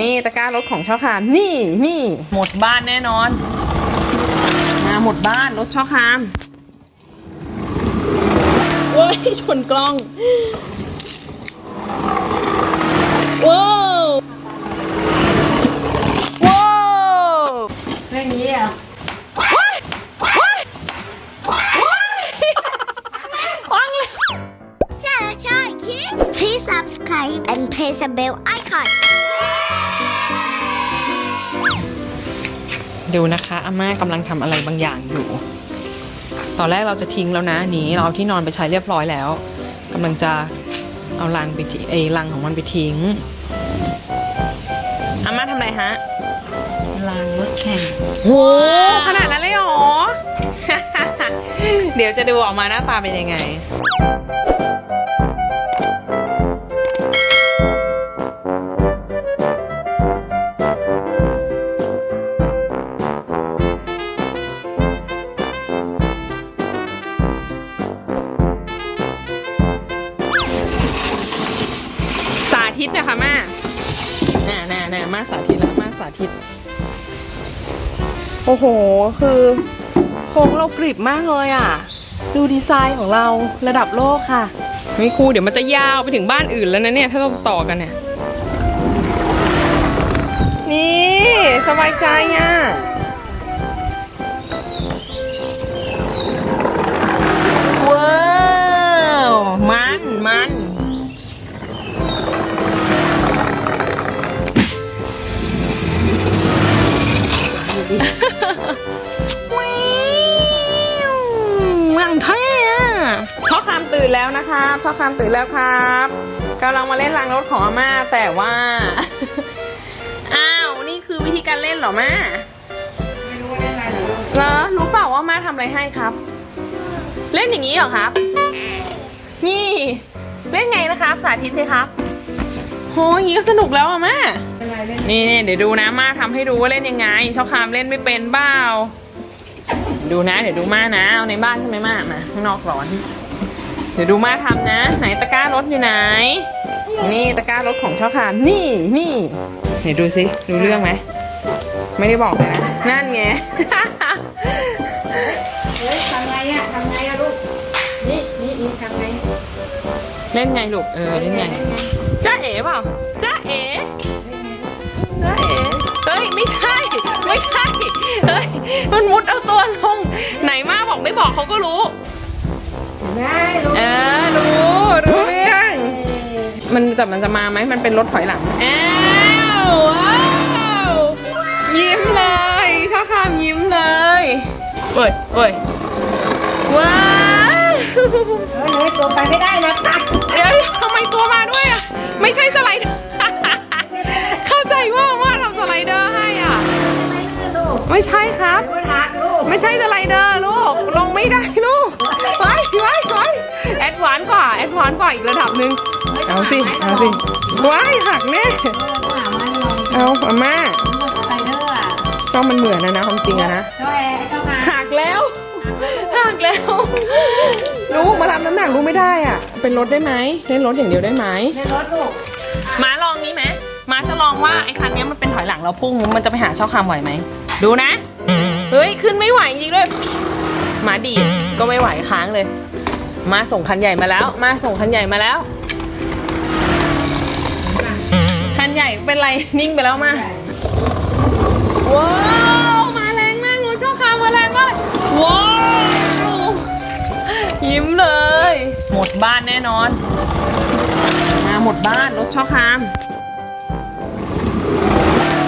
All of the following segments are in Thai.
นี่ตะกร้ารถของช่อคามนี่นี่หมดบ้านแน่นอนมาหมดบ้านรถช่อคามโอ้ยชนกล้องว้าวว้าวเรื่องนี้อะฟังเลยใช่ใช่คิด Please subscribe and press the bell icon ดูนะคะอาม่ากำลังทำอะไรบางอย่างอยู่ ตอนแรกเราจะทิ้งแล้วนะอันนี้เราเอาที่นอนไปใช้เรียบร้อยแล้วกำลังจะเอารังไปทิ้งไอ้รังของมันไปทิ้งอาม่าทำอะไรฮะลางรถแข่งโหขนาดนั้นเลยเหรอ เดี๋ยวจะดูออกมาหน้าตาเป็นยังไง ธิตนะคะแม่น่ะน่ะน่ะมาสาธิตแล้วมาสาธิต โอ้โห คือโครงเรากริบมากเลยอะ ดูดีไซน์ของเราระดับโลกค่ะไม่ครูเดี๋ยวมันจะยาวไปถึงบ้านอื่นแล้วนะเนี่ย ถ้าเราต่อกันเนี่ย นี่ สบายใจอะ นะครับคามตื่นแล้วครับกำลังมาเล่นรางรถของอาม่าแต่ว่า อ้าวนี่คือวิธีการเล่นเหรอแม่ไม่รู้ว่าเล่นอะไรหรอเหรอรู้เปล่าว่าม่าทำอะไรให้ครับ เล่นอย่างนี้เหรอครับ นี่ เล่นไงนะครับ สาธิตสิครับโหอย่างนี้ก็สนุกแล้วอะแม่นไรเล่นนี่นี่เดี๋ยวดูนะมาทำให้ดูว่าเล่นยังไงชอบคามเล่นไม่เป็นเปล่าดูนะ เดี๋ยวดูมานะเอาในบ้านใช่ไหมมามาข้างนอกร้อน เดี๋ยวดูมาทำนะ ไหนตะกร้ารถอยู่ไหน นี่ตะกร้ารถของชอบคามนี่นี่เดี๋ยวดูสิดูเรื่องไหมไม่ได้บอกเลยนะนั่นไง เฮ้ยทำไงอะทำไงอะลูก นี่นี่นี่ทำไงเล่นไงลูกเออเล่นไงเล่นไงจ้าเอ๋เปล่าจ้าเอ๋เล่นไงลูกจ้าเอ๋เฮ้ยไม่ใช่ ไม่ใช่เฮ้ยมันมุดเอาตัวลงไหนมาบอกไม่บอกเขาก็รู้ ได้ลูกเออรู้รู้เรื่อง มันจะมันจะมาไหมมันเป็นรถถอยหลังอ้าวว้าวยิ้มเลยชอบคำยิ้มเลยเว้ยเว้ยว้าวเฮ้ยเฮ้ยตัวไปไม่ได้นะตัดเอ้ยทำไมตัวมาด้วยอะไม่ใช่สไลเดอร์เข้าใจว่าว่าทำสไลเดอร์ให้อะไม่ได้ลูกไม่ใช่ครับไม่ทักลูกไม่ใช่สไลเดอร์ลูกลงไม่ได้ลูก ซ์กว่าแอดวานซ์กว่าอีกระดับหนึ่งเอาสิเอาสิว้ายหักแน่เออต้องหาไม้ลองเอาอาม่ามันก็สไลเดอร์อะก็มันเหมือนนะนะความจริงอะนะเจ้าแอร์เจ้าหาหักแล้วหักแล้วลูกมารับน้ำหนักลูกไม่ได้อะ เป็นรถได้ไหมเล่นรถอย่างเดียวได้ไหมในรถลูกมาลองนี้ไหมมาจะลองว่าไอ้คันนี้มันเป็นถอยหลังเราพุ่งมันจะไปหาช่องคำไหวไหมดูนะเฮ้ยขึ้นไม่ไหวจริงด้วยมาดีดก็ไม่ไหวค้างเลย มาส่งคันใหญ่มาแล้ว มาส่งคันใหญ่มาแล้ว คันใหญ่เป็นไรนิ่งไปแล้วมาว้าวมาแรงมากรถช่องคำมาแรงมากเลยว้าวยิ้มเลย หมดบ้านแน่นอน มาหมดบ้านรถช่อคาม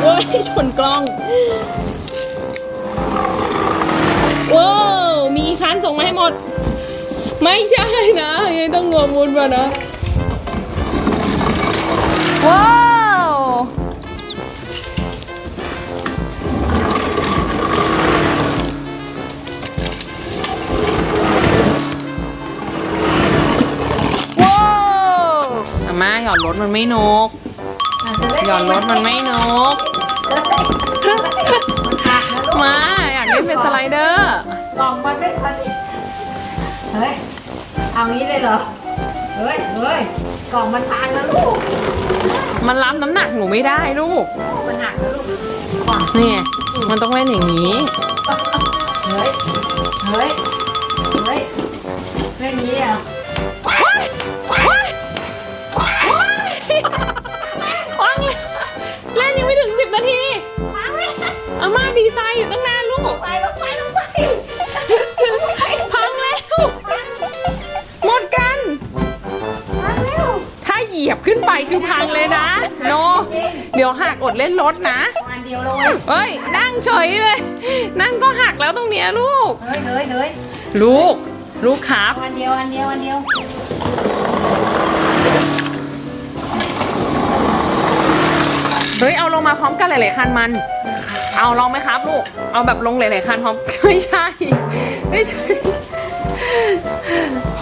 โอ้ยชนกล้อง ไม่ใช่นะยังต้องงวมุนมานะ ว้าวว้าวอาม่าหย่อนรถมันไม่นก หย่อนรถมันไม่นก มาอยากเล่นเป็นสไลเดอร์กล่องมันไม่พอดี เฮ้ย เอางี้เลยเหรอ เฮ้ยเฮ้ยกล่องมันพังนะลูกมันรับน้ำหนักหนูไม่ได้ลูกมันหักนะลูกนี่ไงมันต้องเล่นอย่างนี้ เฮ้ย เฮ้ย เฮ้ยเรื่องนี้เหรอว้ายว้ายว้ายว้างเลยเล่นยังไม่ถึงสิบนาทีอาม่าดีไซน์อยู่ตั้งนานลูก ไปลงไปลง คือพังเลยนะโนเดี๋ยวหักอดเล่นรถนะวันเดียวเลยเฮ้ย นั่งเฉยเลย นั่งก็หักแล้วตรงเนี้ยลูก เฮ้ยเฮ้ยเฮ้ยลูก ลูกครับวันเดียววันเดียววันเดียวเฮ้ยเอาลงมาพร้อมกันหลายๆคันมัน เอาลองไหมครับลูก เอาแบบลงหลายๆคันพร้อมไม่ใช่ ไม่ใช่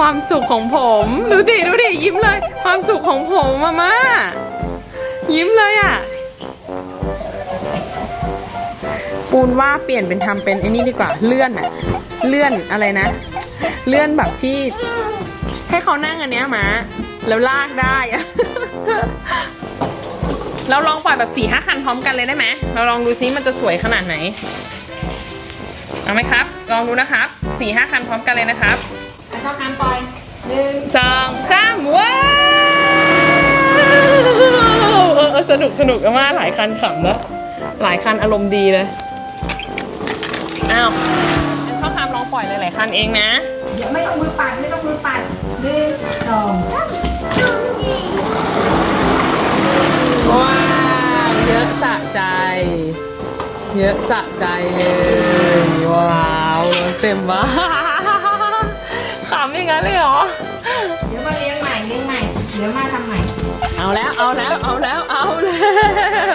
ความสุขของผม ดูดิดูดิยิ้มเลย ความสุขของผมมาม่ายิ้มเลยอะ ปูนว่าเปลี่ยนเป็นทำเป็นไอ้นี่ดีกว่าเลื่อนอะเลื่อนอะไรนะ เลื่อนแบบที่ ให้เขานั่งอันเนี้ยมาแล้วลากได้อะเราลองปล่อยแบบสี่ห้าคันพร้อมกันเลยได้ไหม เราลองดูซิมันจะสวยขนาดไหน เอาไหมครับ ลองดูนะครับสี่ห้าคันพร้อมกันเลยนะครับ ชอบการปล่อยหนึ่งสองสามว้าวเออเออสนุกสนุกมากหลายคันขำนะหลายคันอารมณ์ดีเลย อ้าวงั้นชอบทำลองปล่อยหลายๆคันเองนะ เดี๋ยวไม่ต้องมือปัดไม่ต้องมือปัดหนึ่งสองสามว้าวเยอะสะใจ เยอะสะใจเลยว้าวเต็มบ้านขำ อย่างนั้นเลยเหรอ เดี๋ยวมาเลี้ยงใหม่เลี้ยงใหม่ เดี๋ยวมาทำใหม่เอาแล้ว เอาแล้ว เอาแล้ว เอาแล้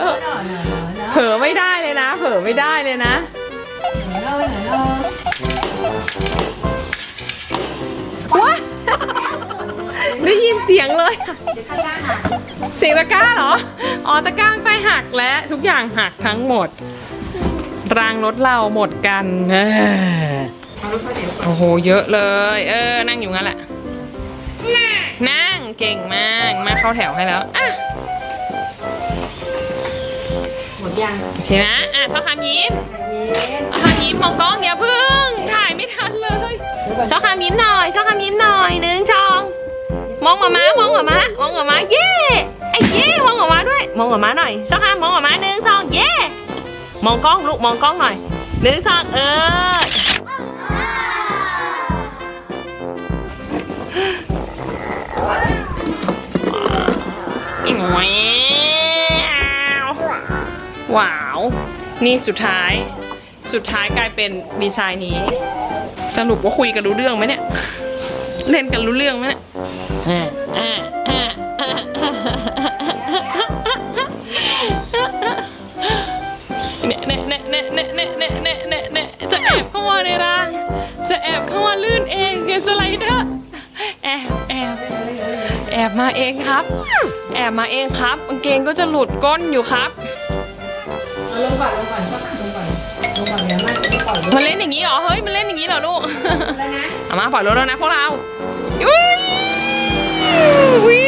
วเนอะเนอะเนอะเนอะเผลอไม่ได้เลยนะ เผลอไม่ได้เลยนะ เนอะเนอะเนอะว้าได้ยินเสียงเลย เดี๋ยวข้างล่างหักเสียงตะกร้าเหรอ อ๋อตะกร้าใต้หักและทุกอย่างหักทั้งหมด รางรถเราหมดกันเออ เอาลูกเข้าเดี๋ยวโอ้โห เยอะเลย เออ นั่งอยู่งั้นแหละ นั่ง เก่งมาก มาเข้าแถวให้แล้ว อะ หมดยังโอเคนะ อะชอบคำยิ้มเย็นชอบคำยิ้มมองกล้องอย่าพึ่ง ถ่ายไม่ทันเลยชอบคำยิ้มหน่อยชอบคำยิ้มหน่อยหนึ่งชอง มองหมามามองหมามามองหมามาเย่ไอ้เย่มองหมามาด้วย มองหมามาหน่อยชอบคำมองหมามาหนึ่งสองเย่มองกล้องลูกมองกล้องหน่อยหนึ่งสองเออ ว้าว นี่สุดท้าย สุดท้ายกลายเป็นดีไซน์นี้ สรุปว่าคุยกันรู้เรื่องไหมเนี่ย เล่นกันรู้เรื่องไหมเนี่ยอ่าอ่าอ่าอ่าเนี่ยเนี่ยเนี่ยเนี่ยเนี่ยเนี่เน่เน่เน่จะแอบเข้ามาในร้านจะแอบเข้ามาลื่นเองเดี๋ยวสไลเดอร์แอบแอบแอบมาเองครับ แอบมาเองครับกางเกงก็จะหลุดก้นอยู่ครับ เอาลงก่อนลงก่อนชอบลงก่อนลงก่อนเดี๋ยวมาจะปล่อยลูกมันเล่นอย่างนี้เหรอ เฮ้ย มันเล่นอย่างนี้เหรอลูก แล้วนะเอามาปล่อยรถแล้วนะพวกเราวิววิ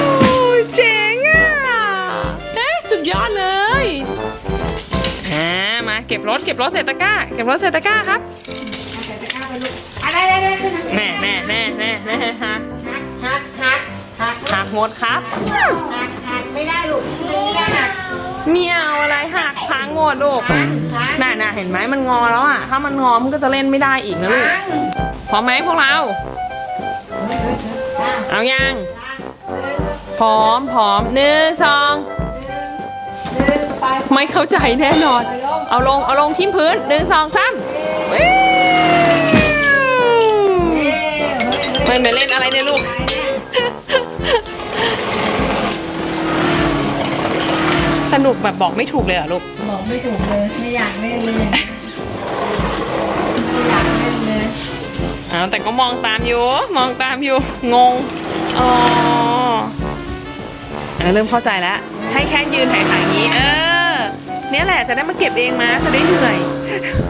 วเจ๋งอะเฮ้ยสุดยอดเลยอ่ามาเก็บรถเก็บรถเศษตะกร้า เก็บรถเศษตะกร้าครับ เอาใส่ตะกร้าไปลูกอะไรอะไรอะไรแน่แน่แน่แน่แน่ฮะหักหักหักหักหักหมดครับหักหักไม่ได้ลูกไม่ได้หัก เมียวอะไรหักพังหมดลูกหักหักน่าน่าเห็นไหมมันงอแล้วอะ ถ้ามันงอมันก็จะเล่นไม่ได้อีกนะลูกหักพร้อมไหมพวกเรา เอายังพร้อมพร้อมหนึ่งสองหนึ่งไปไม่เข้าใจแน่นอน เอาลงเอาลงที่พื้นหนึ่งสองสามวิวเฮ้ยเฮ้ยไม่ไปเล่นอะไรเนี่ยลูก สนุกแบบบอกไม่ถูกเลยเหรอลูก บอกไม่ถูกเลย ไม่อยากเล่นเลย ไม่อยากเล่นเลย อ้าวแต่ก็มองตามอยู่ มองตามอยู่ งง อ๋ออะเริ่มเข้าใจแล้ว ให้แค่ยืนถ่ายๆอย่างนี้ เออ เนี่ยแหละจะได้มาเก็บเองมาจะได้เหนื่อย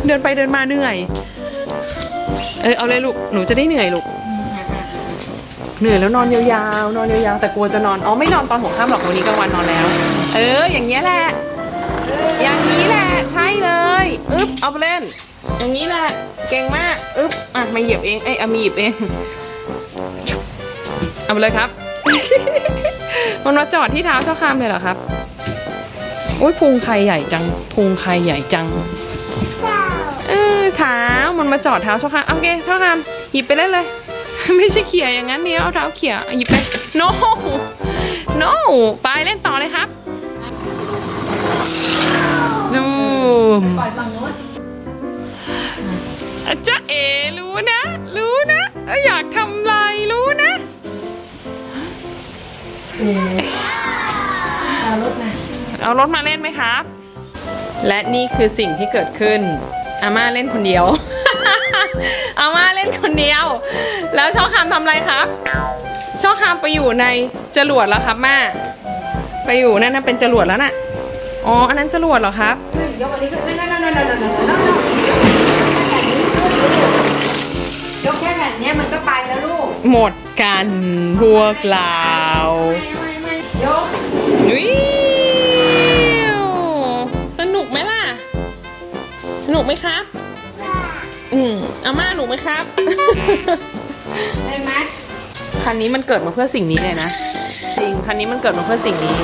เดินไปเดินมาเหนื่อย เออเอาเลยลูก หนูจะได้เหนื่อยลูกหักหักเหนื่อยแล้วนอนยาวๆ นอนยาวๆ แต่กลัวจะนอน อ๋อไม่นอนตอนหัวค่ำหรอกวันนี้กลางวันนอนแล้ว เออ อย่างเงี้ยแหละ อย่างนี้แหละ ใช่เลย อึ๊บ เอาไปเล่น อย่างนี้แหละ เก่งมาก อึ๊บ อะ มาเหยียบเอง เอ้ยเอามีหยิบเอง เอาไปเลยครับ มันมาจอดที่เท้าเจ้าคามเลยเหรอครับ อุ้ยพุงใครใหญ่จัง พุงใครใหญ่จังเออเท้า มันมาจอดเท้าเจ้าคามโอเคเจ้าคามหยิบไปเล่นเลย ไม่ใช่เขี่ยอย่างนั้นเดียวเอาเท้าเขี่ยหยิบไป no no ไปเล่นต่อเลยครับ ดูปล่อยฝั่งโน้นอาจ๊ะเอรู้นะ รู้นะเอ้ยอยากทำลายรู้นะเอารถมา เอารถมาเล่นไหมครับ และนี่คือสิ่งที่เกิดขึ้น อาม่าเล่นคนเดียว อาม่าเล่นคนเดียว แล้วช่อคามทำอะไรครับ ช่อคามไปอยู่ในจรวดแล้วครับแม่ไปอยู่นั่นนะเป็นจรวดแล้วน่ะ อ๋อ อันนั้นจรวดเหรอครับขึ้น ยกอันนี้ขึ้นนั่นนั่นนั่นนั่นนั่นนั่นนั่นยกแค่แผ่นเนี้ยมันก็ไปแล้วลูก หมดกันพวกเรายกวิวสนุกไหมล่ะ สนุกไหมครับ อืมอาม่าหนุกไหมครับได้ไหมคันนี้มันเกิดมาเพื่อสิ่งนี้เลยนะ จริง คันนี้มันเกิดมาเพื่อสิ่งนี้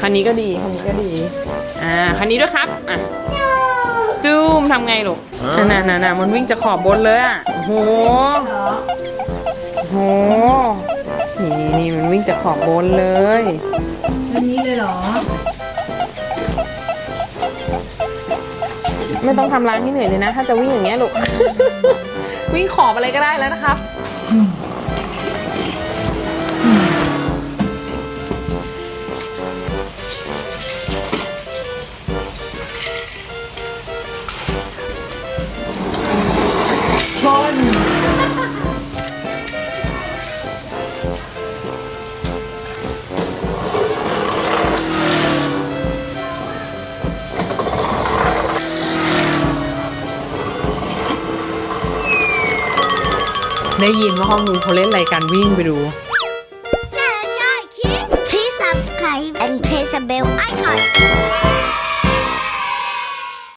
คันนี้ก็ดีคันนี้ก็ดี อ่าคันนี้ด้วยครับ อะจูมทำไงลูกน่ะน่ะน่ะมันวิ่งจะขอบบนเลยอะโอ้โหเหรอโอ้โห นี่นี่มันวิ่งจะขอบบนเลยอันนี้เลยเหรอ ไม่ต้องทำร้านให้เหนื่อยเลยนะ ถ้าจะวิ่งอย่างเงี้ยลูก วิ่งขอบอะไรก็ได้แล้วนะครับ ได้ยินว่าห้องนู้นเขาเล่นอะไรกันวิ่งไปดู